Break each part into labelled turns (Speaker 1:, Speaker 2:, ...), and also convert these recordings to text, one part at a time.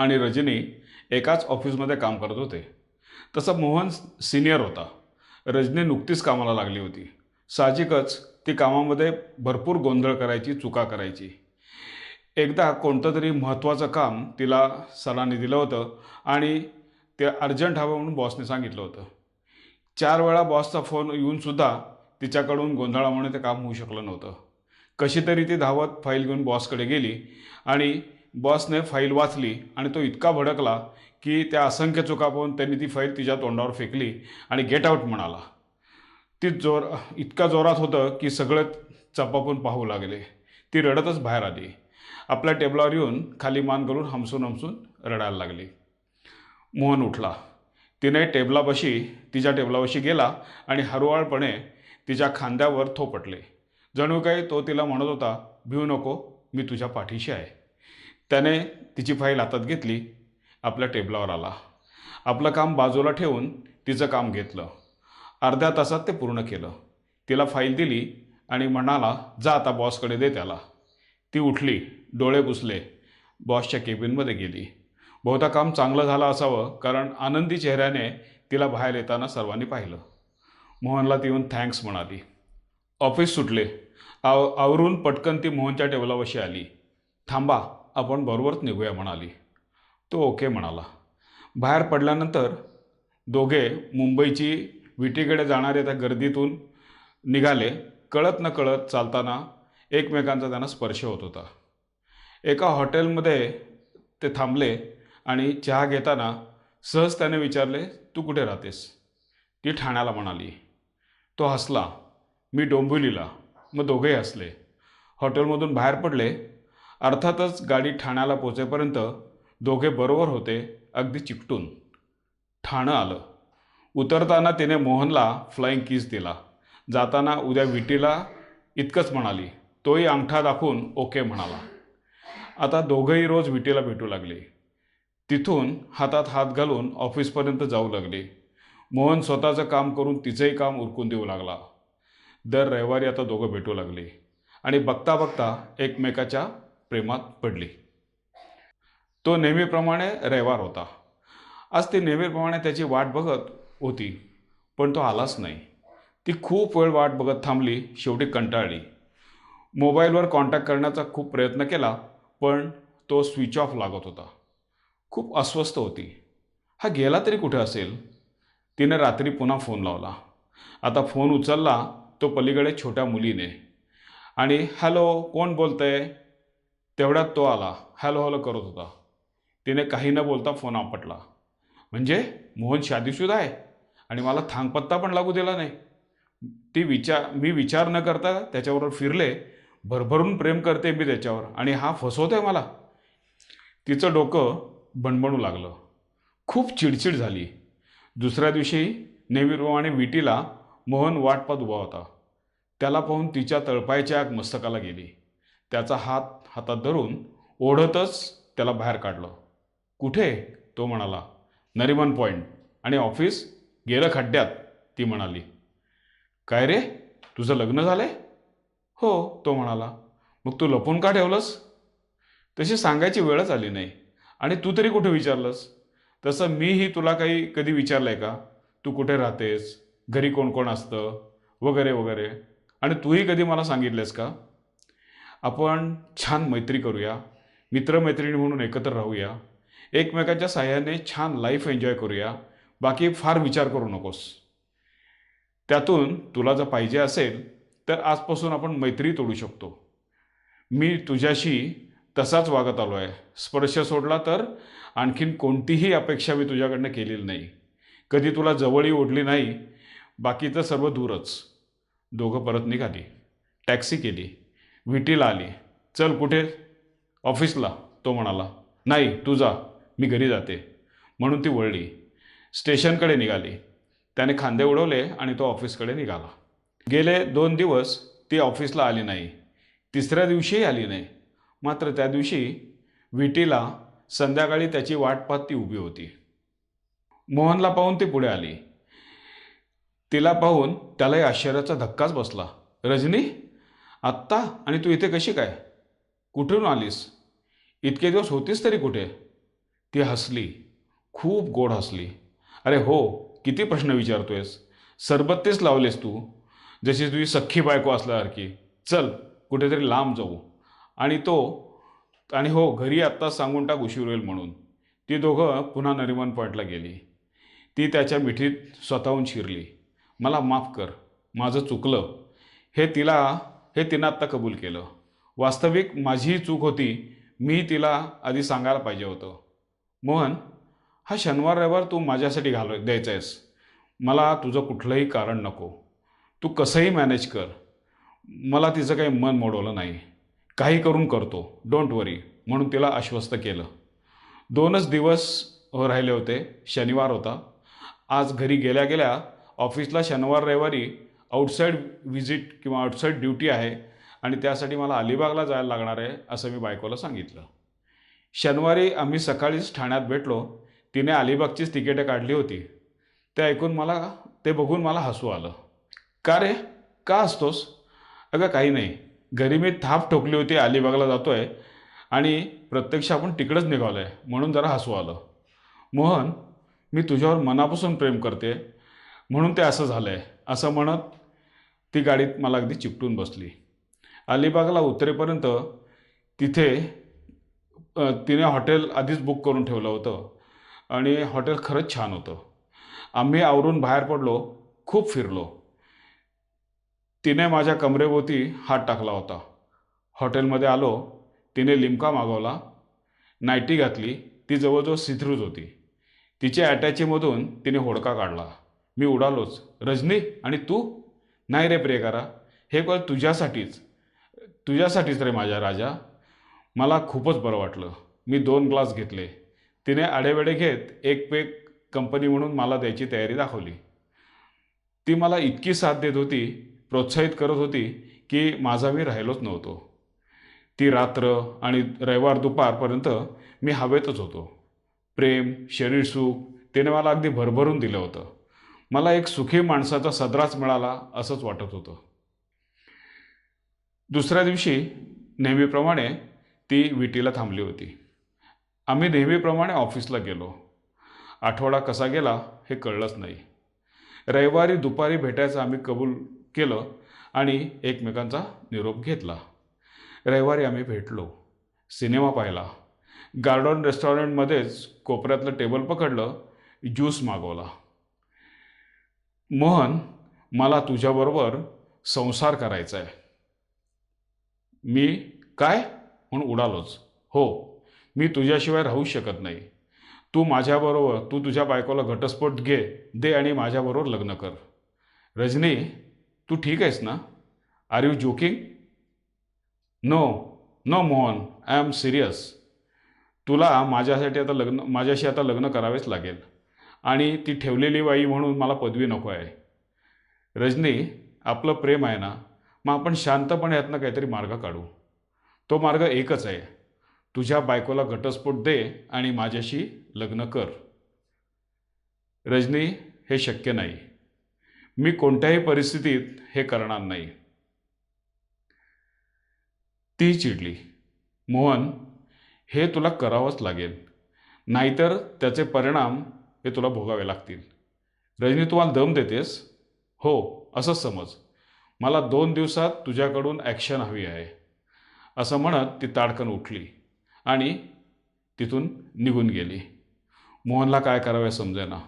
Speaker 1: आणि रजनी एकाच ऑफिसमध्ये काम करत होते. तसं मोहन सिनियर होता. रजनी नुकतीच कामाला लागली होती. साहजिकच ती कामामध्ये भरपूर गोंधळ करायची चुका करायची. एकदा कोणतं तरी महत्त्वाचं काम तिला सरांनी दिलं होतं आणि ते अर्जंट हवं म्हणून बॉसने सांगितलं होतं. चार वेळा बॉसचा फोन येऊनसुद्धा तिच्याकडून गोंधळामुळे ते काम होऊ शकलं नव्हतं. कशी तरी ती धावत फाईल घेऊन बॉसकडे गेली आणि बॉसने फाईल वाचली आणि तो इतका भडकला की त्या असंख्य चुका पाहून त्यांनी ती फाईल तिच्या तोंडावर फेकली आणि गेट आऊट म्हणाला. ती जोर इतका जोरात होतं की सगळं चपापून पाहू लागले. ती रडतच बाहेर आली. आपल्या टेबलावर येऊन खाली मान करून हमसून हमसून रडायला लागली. मोहन उठला. तिने टेबलापाशी तिच्या टेबलापाशी गेला आणि हळूवारपणे तिच्या खांद्यावर थोपटले. जणू काही तो तिला म्हणत होता भिऊ नको मी तुझ्या पाठीशी आहे. त्याने तिची फाईल हातात घेतली आपल्या टेबलावर आला. आपलं काम बाजूला ठेवून तिचं काम घेतलं. अर्ध्या तासात ते पूर्ण केलं. तिला फाईल दिली आणि म्हणाला जा आता बॉसकडे दे त्याला. ती उठली डोळे पुसले बॉसच्या केबिनमध्ये गेली. बहुधा काम चांगलं झालं असावं कारण आनंदी चेहऱ्याने तिला बाहेर येताना सर्वांनी पाहिलं. मोहनला ती येऊन थँक्स म्हणाली. ऑफिस सुटले. आव आवरून पटकन ती मोहनच्या टेबलावशी आली. थांबा आपण बरोबरच निघूया म्हणाली. तो ओके म्हणाला. बाहेर पडल्यानंतर दोघे मुंबईची विटीकडे जाणाऱ्या त्या गर्दीतून निघाले. कळत न कळत चालताना एकमेकांचा त्यांना स्पर्श होत होता. एका हॉटेलमध्ये ते थांबले आणि चहा घेताना सहज त्याने विचारले तू कुठे राहतेस? ती ठाण्याला म्हणाली. तो हसला. मी डोंबिवलीला. मग दोघेही हसले. हॉटेलमधून बाहेर पडले. अर्थातच गाडी ठाण्याला पोचेपर्यंत दोघे बरोबर होते अगदी चिकटून. ठाणं आलं. उतरताना तिने मोहनला फ्लाईंग किस दिला. जाताना उद्या विटीला इतकंच म्हणाली तोही अंगठा दाखवून ओके म्हणाला. आता दोघंही रोज विटीला भेटू लागले. तिथून हातात हात घालून ऑफिसपर्यंत जाऊ लागले. मोहन स्वतःचं काम करून तिचंही काम उरकून देऊ लागला. दर रविवारी आता दोघं भेटू लागले. आणि बघता बघता एकमेकाच्या प्रेमात पडली. तो नेहमीप्रमाणे रविवार होता. आज ती नेहमीप्रमाणे त्याची वाट बघत होती पण तो आलाच नाही. ती खूप वेळ वाट बघत थांबली शेवटी कंटाळली. मोबाईलवर कॉन्टॅक्ट करण्याचा खूप प्रयत्न केला पण तो स्विच ऑफ लागत होता. खूप अस्वस्थ होती. हा गेला तरी कुठे असेल? तिने रात्री पुन्हा फोन लावला. आता फोन उचलला तो पलीकडे छोट्या मुलीने. आणि हॅलो कोण बोलतंय? तेवढ्यात तो आला. हॅलो हॅलो करत होता. तिने काही न बोलता फोन आपटला. म्हणजे मोहन शादीशुदा आहे आणि मला थांगपत्ता पण लागू दिला नाही. ती विचार मी विचार न करता त्याच्याबरोबर फिरले. भरभरून प्रेम करते मी त्याच्यावर आणि हा फसवतोय मला. तिचं डोकं बणबणू लागलं. खूप चिडचिड झाली. दुसऱ्या दिवशी नेहमीप्रमाणे विटीला मोहन वाटपात उभा होता. त्याला पाहून तिच्या तळपायच्या आग मस्तकाला गेली. त्याचा हात हातात धरून ओढतच त्याला बाहेर काढलं. कुठे? तो म्हणाला. नरिमन पॉईंट आणि ऑफिस गेलं खड्ड्यात ती म्हणाली. काय रे? तुझं लग्न झालंय? हो तो म्हणाला. मग तू लपून का ठेवलंस? तशी सांगायची वेळच आली नाही. आणि तू तरी कुठे विचारलंस? तसं मीही तुला काही कधी विचारलंय का? तू कुठे राहतेस? घरी कोण कोण असतं? वगैरे वगैरे. आणि तूही कधी मला सांगितलेस का? आपण छान मैत्री करूया मित्रमैत्रिणी म्हणून एकत्र राहूया एकमेकांच्या साह्याने छान लाईफ एन्जॉय करूया बाकी फार विचार करू नकोस. त्यातून तुला जर पाहिजे असेल तर आजपासून आपण मैत्री तोडू शकतो. मी तुझ्याशी तसाच वागत आलो आहे स्पर्श सोडला तर आणखीन कोणतीही अपेक्षा मी तुझ्याकडनं केलेली नाही. कधी तुला जवळही ओढली नाही बाकीचं सर्व दूरच. दोघं परत निघाली. टॅक्सी केली. विटीला आली. चल कुठे? ऑफिसला तो म्हणाला. नाही तू जा. मी घरी जाते. म्हणून ती वळली. स्टेशनकडे निघाली. त्याने खांदे उडवले आणि तो ऑफिसकडे निघाला. गेले दोन दिवस ती ऑफिसला आली नाही. तिसऱ्या दिवशीही आली नाही. मात्र त्या दिवशी विटीला संध्याकाळी त्याची वाट पाहत ती उभी होती. मोहनला पाहून ती पुढे आली. तिला पाहून त्यालाही आश्चर्याचा धक्काच बसला. रजनी? आत्ता? आणि तू इथे कशी काय? कुठून आलीस? इतके दिवस होतीस तरी कुठे? ती हसली. खूप गोड हसली. अरे हो किती प्रश्न विचारतोयस. सरबत्तेच लावलेस तू. जशी तुझी सख्खी बायको असल्यासारखी. चल कुठेतरी लांब जाऊ. आणि तो आणि हो घरी आत्ताच सांगून टाक उशीर होईल म्हणून. ती दोघं पुन्हा नरिमन पॉईंटला गेली. ती त्याच्या मिठीत स्वतःहून शिरली. मला माफ कर. माझं चुकलं. हे तिला हे तिनं आत्ता कबूल केलं. वास्तविक माझीही चूक होती मी तिला आधी सांगायला पाहिजे होतं. मोहन हा शनिवार रविवार तू माझ्यासाठी घाल द्यायचा आहेस मला तुझं कुठलंही कारण नको. तू कसंही मॅनेज कर. मला तिचं काही मन मोडवलं नाही. काही करून करतो. डोंट वरी म्हणून तिला आश्वस्त केलं. दोनच दिवस राहिले होते. शनिवार होता. आज घरी गेल्या गेल्या ऑफिसला शनिवार रविवारी आउटसाईड व्हिजिट किंवा आउटसाईड ड्युटी आहे आणि त्यासाठी मला अलिबागला जायला लागणार आहे असं मी बायकोला सांगितलं. शनिवारी आम्ही सकाळीच ठाण्यात भेटलो. तिने अलिबागचीच तिकीटं काढली होती. ते ऐकून मला ते बघून मला हसू आलं. का रे? का असतोस अगं काही नाही. घरी मी थाप ठोकली होती अलिबागला जातो आहे आणि प्रत्यक्ष आपण तिकडंच निघालो आहे म्हणून जरा हसू आलं. मोहन मी तुझ्यावर मनापासून प्रेम करते. म्हणून ते असं झालं आहे असं म्हणत ती गाडीत मला अगदी चिपटून बसली. अलिबागला उतरेपर्यंत तिथे तिने हॉटेल आधीच बुक करून ठेवलं होतं आणि हॉटेल खरंच छान होतं. आम्ही आवरून बाहेर पडलो खूप फिरलो. तिने माझ्या कमरेभोवती हात टाकला होता. हॉटेलमध्ये आलो तिने लिमका मागवला नायटी घातली ती जवळजवळ सिथरूज होती. तिच्या अटॅचीमधून तिने होडका काढला. मी उडालोच. रजनी आणि तू? नाही रे प्रियकारा हे कळ तुझ्यासाठीच. तुझ्यासाठीच रे माझ्या राजा. मला खूपच बरं वाटलं. मी दोन ग्लास घेतले. तिने आडेवेडे घेत एक पेक कंपनी म्हणून मला द्यायची तयारी दाखवली. ती मला इतकी साथ देत होती प्रोत्साहित करत होती की माझा मी राहिलोच नव्हतो. ती रात्र आणि रविवार दुपारपर्यंत मी हवेतच होतो. प्रेम शरीर सुख तिने मला अगदी भरभरून दिलं होतं. मला एक सुखी माणसाचा सदराच मिळाला असंच वाटत होतं. दुसऱ्या दिवशी नेहमीप्रमाणे ती विटीला थांबली होती. आम्ही नेहमीप्रमाणे ऑफिसला गेलो. आठवडा कसा गेला हे कळलंच नाही. रविवारी दुपारी भेटायचं आम्ही कबूल केलं आणि एकमेकांचा निरोप घेतला. रविवारी आम्ही भेटलो. सिनेमा पाहिला. गार्डन रेस्टॉरंटमध्येच कोपऱ्यातलं टेबल पकडलं. ज्यूस मागवला. मोहन मला तुझ्याबरोबर संसार करायचा आहे मी काय? म्हणून उडालोच. हो मी तुझ्याशिवाय राहू शकत नाही. तू माझ्याबरोबर तू तुझ्या बायकोला घटस्फोट घे दे आणि माझ्याबरोबर लग्न कर. रजनी तू ठीक आहेस ना? Are you joking no no Mohan I am serious तुला माझ्यासाठी आता लग्न माझ्याशी आता लग्न करावेच लागेल. आणि ती ठेवलेली बाई म्हणून मला पदवी नको आहे. रजनी आपलं प्रेम आहे ना मग आपण शांतपणे यातनं काहीतरी मार्ग काढू. तो मार्ग एकच आहे. तुझ्या बायकोला घटस्फोट दे आणि माझ्याशी लग्न कर. रजनी हे शक्य नाही. मी कोणत्याही परिस्थितीत हे करणार नाही. ती चिडली. मोहन हे तुला करावंच लागेल. नाहीतर त्याचे परिणाम हे तुला भोगावे लागतील. रजनी तुम्हाला दम देतेस? हो असंच समज. मला दोन दिवसात तुझ्याकडून ॲक्शन हवी आहे. असं म्हणत ती ताडकन उठली आणि तिथून निघून गेली. मोहनला काय करावे समजेना.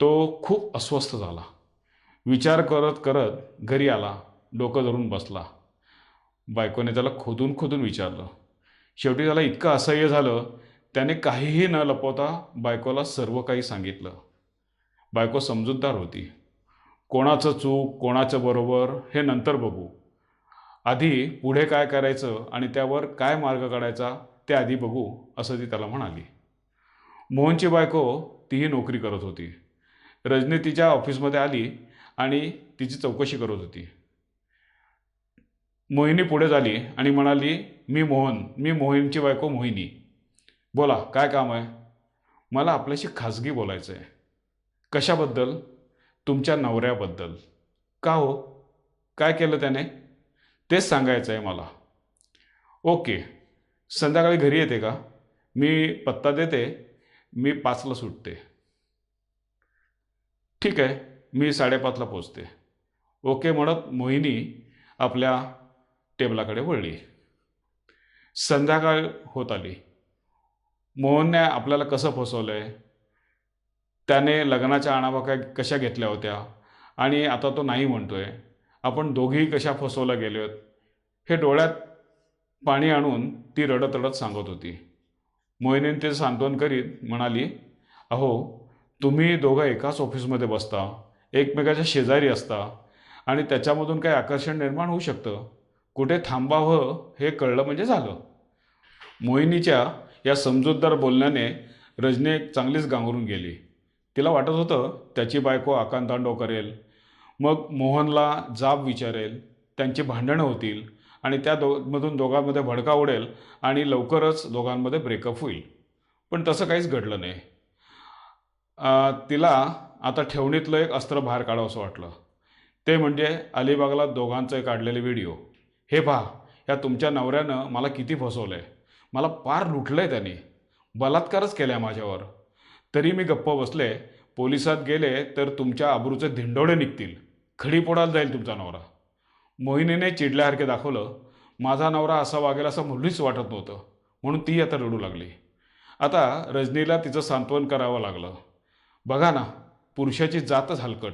Speaker 1: तो खूप अस्वस्थ झाला. विचार करत करत घरी आला. डोकं धरून बसला. बायकोने त्याला खोदून खोदून विचारलं. शेवटी त्याला इतकं असह्य झालं त्याने काहीही न लपवता बायकोला सर्व काही सांगितलं. बायको समजूतदार होती. कोणाचं चूक कोणाचं बरोबर हे नंतर बघू. आधी पुढे काय करायचं आणि त्यावर काय मार्ग काढायचा ते आधी बघू असं ती त्याला म्हणाली. मोहनची बायको तीही नोकरी करत होती. रजनी तिच्या ऑफिसमध्ये आली आणि तिची चौकशी करत होती. मोहिनी पुढे झाली आणि म्हणाली मी मोहन मी मोहिनीची बायको मोहिनी. बोला काय काम आहे? मला आपल्याशी खाजगी बोलायचं आहे कशाबद्दल? तुमच्या नवऱ्याबद्दल. का हो? काय केलं त्याने? तेच सांगायचं आहे मला. ओके संध्याकाळी घरी येते का? मी पत्ता देते मी पाचला सुटते. ठीक आहे मी साडेपाचला पोचते. ओके म्हणत मोहिनी आपल्या टेबलाकडे वळली. संध्याकाळ होत आली. मोहनने आपल्याला कसं फसवलं आहे त्याने लग्नाच्या आणाबाका कशा घेतल्या होत्या? आणि आता तो नाही म्हणतो आहे आपण दोघेही कशा फसवल्या गेलोत हे डोळ्यात पाणी आणून ती रडत रडत सांगत होती. मोहिनीने ते सांत्वन करीत म्हणाली अहो तुम्ही दोघं एकाच ऑफिसमध्ये बसता एकमेकाच्या शेजारी असता आणि त्याच्यामधून काही आकर्षण निर्माण होऊ शकतं. कुठे थांबावं हे कळलं म्हणजे झालं. मोहिनीच्या या समजूतदार बोलण्याने रजनी एक चांगलीच गांगरून गेली. तिला वाटत होतं त्याची बायको आकांतांडव करेल. मग मोहनला जाब विचारेल. त्यांची भांडणं होतील आणि त्या दो मधून दोघांमध्ये भडका उडेल आणि लवकरच दोघांमध्ये ब्रेकअप होईल. पण तसं काहीच घडलं नाही. तिला आता ठेवणीतलं एक अस्त्र बाहेर काढावं असं वाटलं. ते म्हणजे अलिबागला दोघांचे काढलेले व्हिडिओ हे पहा या तुमच्या नवऱ्यानं मला किती फसवलं आहे मला पार लुटलं आहे त्याने. बलात्कारच केला आहे माझ्यावर. तरी मी गप्प बसले. पोलिसात गेले तर तुमच्या आबरूचे धिंडोळे निघतील. खडी पोडायला जाईल तुमचा नवरा. मोहिनीने चिडल्यासारखे दाखवलं. माझा नवरा असा वागेल असं मुलीच वाटत नव्हतं. म्हणून ती आता रडू लागली. आता रजनीला तिचं सांत्वन करावं लागलं. बघा ना पुरुषाची जातच हलकट.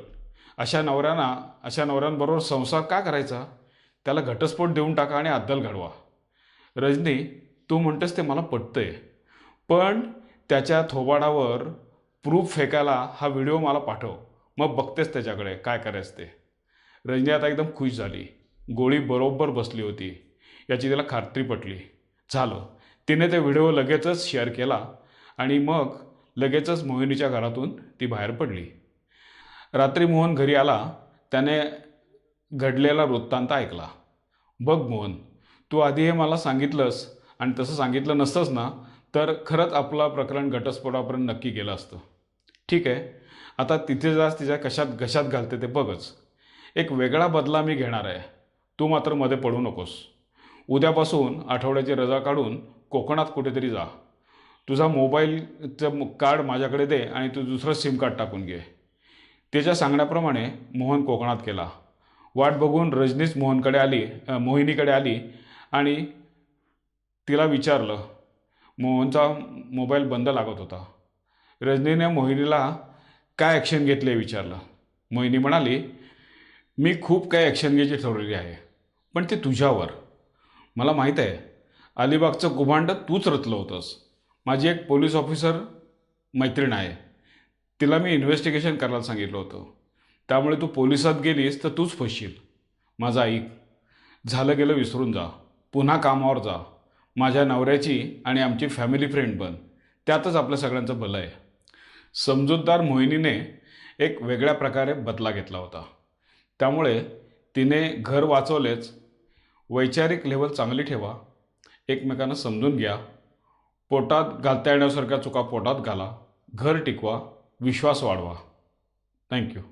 Speaker 1: अशा नवऱ्यांना अशा नवऱ्यांबरोबर संसार का करायचा? त्याला घटस्फोट देऊन टाका आणि अद्दल घडवा. रजनी तू म्हणतेस ते मला पटतंय. पण त्याच्या थोबाडावर प्रूफ फेकायला हा व्हिडिओ मला पाठव. मग बघतेस त्याच्याकडे काय करायचं ते. रजनी आता एकदम खुश झाली. गोळी बरोबर बसली होती. याची तिला खात्री पटली. झालं. तिने ते व्हिडिओ लगेचच शेअर केला आणि मग लगेचच मोहिनीच्या घरातून ती बाहेर पडली. रात्री मोहन घरी आला. त्याने घडलेला वृत्तांत ऐकला. बघ मोहन तू आधी हे मला सांगितलंस आणि तसं सांगितलं नसतंच ना तर खरंच आपला प्रकरण घटस्फोटापर्यंत नक्की गेलं असतं. ठीक आहे? आता तिथे जास तिच्या कशात घशात घालते ते बघच. एक वेगळा बदला मी घेणार आहे. तू मात्रमध्ये पडू नकोस. उद्यापासून आठवड्याची रजा काढून कोकणात कुठेतरी जा. तुझा मोबाईलचं कार्ड माझ्याकडे दे आणि तू दुसरं सिम कार्ड टाकून घे. त्याच्या सांगण्याप्रमाणे मोहन कोकणात केला. वाट बघून रजनीच मोहनकडे आली मोहिनीकडे आली आणि तिला विचारलं मोहनचा मोबाईल बंद लागत होता. रजनीने मोहिनीला काय ॲक्शन घेतले? विचारलं. मोहिनी म्हणाली मी खूप काही ॲक्शन घ्यायची ठरवलेली आहे पण ते तुझ्यावर. मला माहीत आहे अलिबागचं कुभांड तूच रचलं होतंस. माझी एक पोलीस ऑफिसर मैत्रीण आहे. तिला मी इन्व्हेस्टिगेशन करायला सांगितलं होतं. त्यामुळे तू पोलिसात गेलीस तर तूच फसशील. माझं ऐक. झालं गेलं विसरून जा. पुन्हा कामावर जा. माझ्या नवऱ्याची आणि आमची फॅमिली फ्रेंड बन त्यातच आपल्या सगळ्यांचं भलं आहे. समजूतदार मोहिनीने एक वेगळ्या प्रकारे बदला घेतला होता. त्यामुळे तिने घर वाचवलेच वैचारिक लेवल चांगली ठेवा एकमेकांना समजून घ्या पोटात घालता येण्यासारख्या चुका पोटात घाला घर टिकवा विश्वास वाढवा. थँक्यू